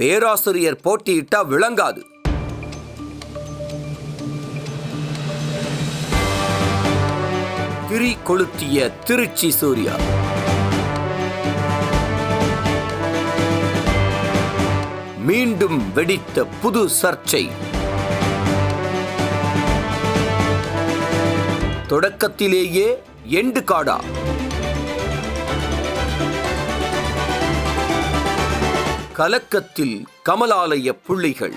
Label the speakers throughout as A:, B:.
A: பேராசிரியர் போட்டியிட்டா விளங்காது. திரி கொளுத்திய திருச்சி சூர்யா. மீண்டும் வெடித்த புது சர்ச்சை. தொடக்கத்திலேயே எண்டு காடா. கலக்கத்தில் கமலாலய புள்ளிகள்.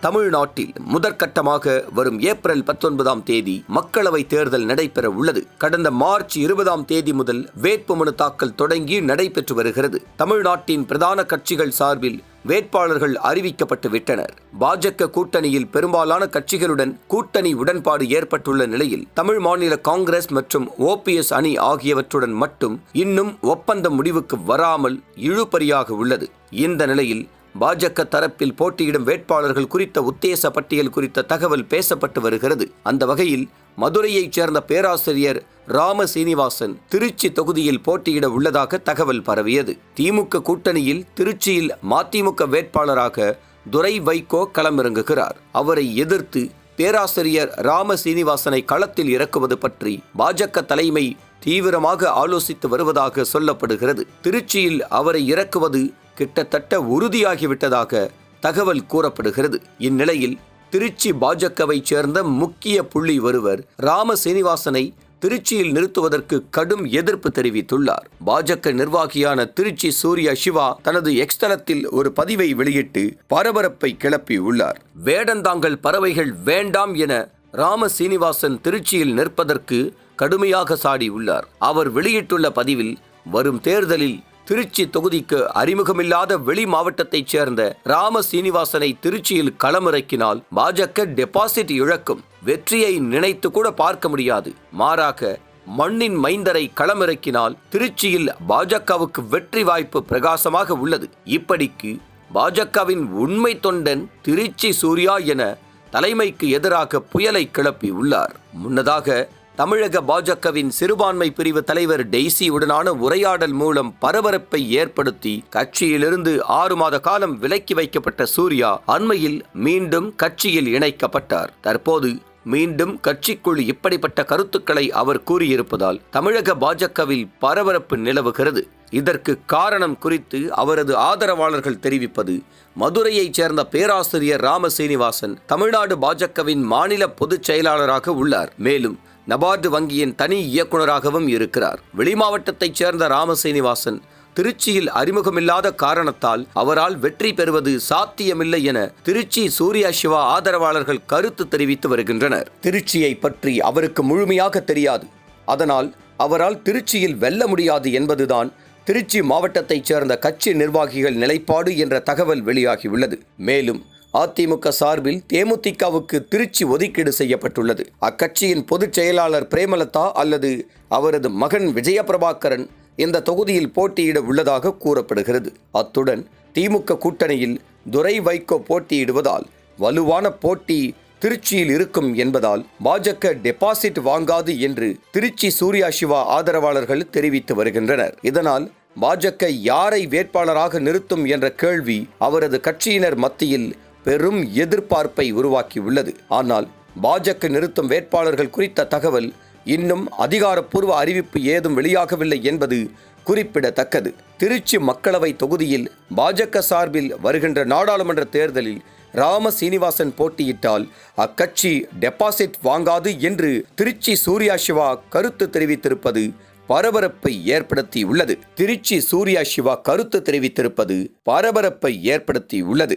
A: தமிழ்நாட்டில் முதற்கட்டமாக வரும் ஏப்ரல் பத்தொன்பதாம் தேதி மக்களவை தேர்தல் நடைபெற உள்ளது. கடந்த மார்ச் இருபதாம் தேதி முதல் வேட்புமனு தாக்கல் தொடங்கி நடைபெற்று வருகிறது. தமிழ்நாட்டின் பிரதான கட்சிகள் சார்பில் வேட்பாளர்கள் அறிவிக்கப்பட்டு விட்டனர். பாஜக கூட்டணியில் பெரும்பாலான கட்சிகளுடன் கூட்டணி உடன்பாடு ஏற்பட்டுள்ள நிலையில் தமிழ் மாநில காங்கிரஸ் மற்றும் ஓபிஎஸ் அணி ஆகியவற்றுடன் மட்டும் இன்னும் ஒப்பந்தம் முடிவுக்கு வராமல் இழுபறியாக உள்ளது. இந்த நிலையில் பாஜக தரப்பில் போட்டியிடும் வேட்பாளர்கள் குறித்த உத்தேச பட்டியல் குறித்த தகவல் பேசப்பட்டு வருகிறது. அந்த வகையில் மதுரையைச் சேர்ந்த பேராசிரியர் ராம சீனிவாசன் திருச்சி தொகுதியில் போட்டியிட உள்ளதாக தகவல் பரவியது. திமுக கூட்டணியில் திருச்சியில் மதிமுக வேட்பாளராக துரை வைகோ களமிறங்குகிறார். அவரை எதிர்த்து பேராசிரியர் ராம சீனிவாசனை களத்தில் இறக்குவது பற்றி பாஜக தலைமை தீவிரமாக ஆலோசித்து வருவதாக சொல்லப்படுகிறது. திருச்சியில் அவரை இறக்குவது கிட்டத்தட்ட உறுதியாகிவிட்டதாக தகவல் கூறப்படுகிறது. இந்நிலையில் திருச்சி பாஜகவை சேர்ந்த முக்கிய புள்ளி ஒருவர் ராம சீனிவாசனை திருச்சியில் நிறுத்துவதற்கு கடும் எதிர்ப்பு தெரிவித்துள்ளார். பாஜக நிர்வாகியான திருச்சி சூர்யா சிவா தனது எக்ஸ்தலத்தில் ஒரு பதிவை வெளியிட்டு பரபரப்பை கிளப்பி உள்ளார். வேடந்தாங்கல் பறவைகள் வேண்டாம் என ராம சீனிவாசன் திருச்சியில் நிற்பதற்கு கடுமையாக சாடியுள்ளார். அவர் வெளியிட்டுள்ள பதிவில் வரும் தேர்தலில் திருச்சி தொகுதிக்கு அறிமுகமில்லாத வெளி மாவட்டத்தைச் சேர்ந்த ராம சீனிவாசனை திருச்சியில் களமிறக்கினால் பாஜக டெபாசிட் இழக்கும். வெற்றியை நினைத்து கூட பார்க்க முடியாது. மாறாக மண்ணின் மைந்தரை களமிறக்கினால் திருச்சியில் பாஜகவுக்கு வெற்றி வாய்ப்பு பிரகாசமாக உள்ளது. இப்படிக்கு பாஜகவின் உண்மை தொண்டன் திருச்சி சூர்யா என தலைமைக்கு எதிராக புயலை கிளப்பி உள்ளார். முன்னதாக தமிழக பாஜகவின் சிறுபான்மை பிரிவு தலைவர் டெய்சியுடனான உரையாடல் மூலம் பரபரப்பை ஏற்படுத்தி கட்சியிலிருந்து ஆறு மாத காலம் விலக்கி வைக்கப்பட்ட சூர்யா அண்மையில் மீண்டும் கட்சியில் இணைக்கப்பட்டார். தற்போது மீண்டும் கட்சிக்குள் இப்படிப்பட்ட கருத்துக்களை அவர் கூறியிருப்பதால் தமிழக பாஜகவில் பரபரப்பு நிலவுகிறது. இதற்கு காரணம் குறித்து அவரது ஆதரவாளர்கள் தெரிவிப்பது மதுரையைச் சேர்ந்த பேராசிரியர் ராம சீனிவாசன் தமிழ்நாடு பாஜகவின் மாநில பொதுச் செயலாளராக உள்ளார். மேலும் நபார்டு வங்கியின் தனி இயக்குநராகவும் இருக்கிறார். வெளிமாவட்டத்தைச் சேர்ந்த ராமசீனிவாசன் திருச்சியில் அறிமுகமில்லாத காரணத்தால் அவரால் வெற்றி பெறுவது சாத்தியமில்லை என திருச்சி சூர்யா சிவா ஆதரவாளர்கள் கருத்து தெரிவித்து வருகின்றனர். திருச்சியை பற்றி அவருக்கு முழுமையாக தெரியாது. அதனால் அவரால் திருச்சியில் வெல்ல முடியாது என்பதுதான் திருச்சி மாவட்டத்தைச் சேர்ந்த கட்சி நிர்வாகிகள் நிலைப்பாடு என்ற தகவல் வெளியாகியுள்ளது. மேலும் அதிமுக சார்பில் தேமுதிகவுக்கு திருச்சி ஒதுக்கீடு செய்யப்பட்டுள்ளது. அக்கட்சியின் பொதுச் செயலாளர் பிரேமலதா அல்லது அவரது மகன் விஜயபிரபாகரன் இந்த தொகுதியில் போட்டியிட உள்ளதாக கூறப்படுகிறது. அத்துடன் திமுக கூட்டணியில் துரை வைகோ போட்டியிடுவதால் வலுவான போட்டி திருச்சியில் இருக்கும் என்பதால் பாஜக டெபாசிட் வாங்காது என்று திருச்சி சூர்யா சிவா ஆதரவாளர்கள் தெரிவித்து வருகின்றனர். இதனால் பாஜக யாரை வேட்பாளராக நிறுத்தும் என்ற கேள்வி அவரது கட்சியினர் மத்தியில் பெரும் எதிர்பார்ப்பை உருவாக்கியுள்ளது. ஆனால் பாஜக நிறுத்தும் வேட்பாளர்கள் குறித்த தகவல் இன்னும் அதிகாரப்பூர்வ அறிவிப்பு ஏதும் வெளியாகவில்லை என்பது குறிப்பிடத்தக்கது. திருச்சி மக்களவை தொகுதியில் பாஜக சார்பில் வருகின்ற நாடாளுமன்ற தேர்தலில் ராம சீனிவாசன் போட்டியிட்டால் அக்கட்சி டெபாசிட் வாங்காது என்று திருச்சி சூர்யா சிவா கருத்து தெரிவித்திருப்பது பரபரப்பை ஏற்படுத்தியுள்ளது. திருச்சி சூர்யா சிவா கருத்து தெரிவித்திருப்பது பரபரப்பை ஏற்படுத்தியுள்ளது.